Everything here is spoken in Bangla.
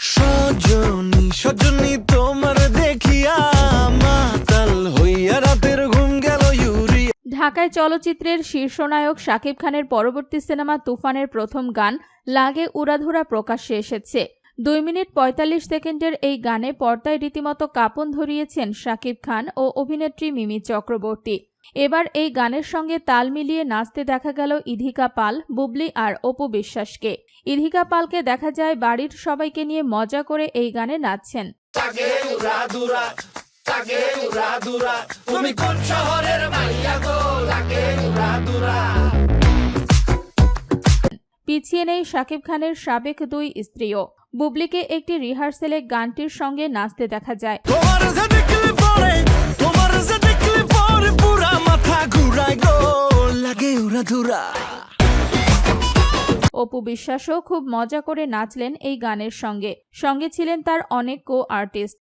সজনী সজনী তোমার দেখিয়া মাতাল হইয়া রাতের ঘুম গেল ঢাকায় চলচ্চিত্রের শীর্ষ নায়ক শাকিব খানের পরবর্তী সিনেমা তুফানের প্রথম গান, লাগে উড়াধুরা প্রকাশ্যে এসেছে। দুই মিনিট পঁয়তাল্লিশ সেকেন্ডের এই গানে পর্দায় রীতিমতো কাঁপন ধরিয়েছেন শাকিব খান ও অভিনেত্রী মিমি চক্রবর্তী। এবার এই গানের সঙ্গে তাল মিলিয়ে নাচতে দেখা গেল ইধিকা পাল, বুবলি আর অপু বিশ্বাসকে। ইধিকা পালকে দেখা যায় বাড়ির সবাইকে নিয়ে মজা করে এই গানে নাচছেন। তুমি কোন শহরের মাইয়া গো? লাগে পিছিয়ে নেই শাকিব খানের সাবেক দুই স্ত্রীও। বুবলিকে একটি রিহার্সেলে গানটির সঙ্গে নাচতে দেখা যায়। অপু বিশ্বাসও খুব মজা করে নাচলেন এই গানের সঙ্গে। সঙ্গে ছিলেন তার অনেক কো আর্টিস্ট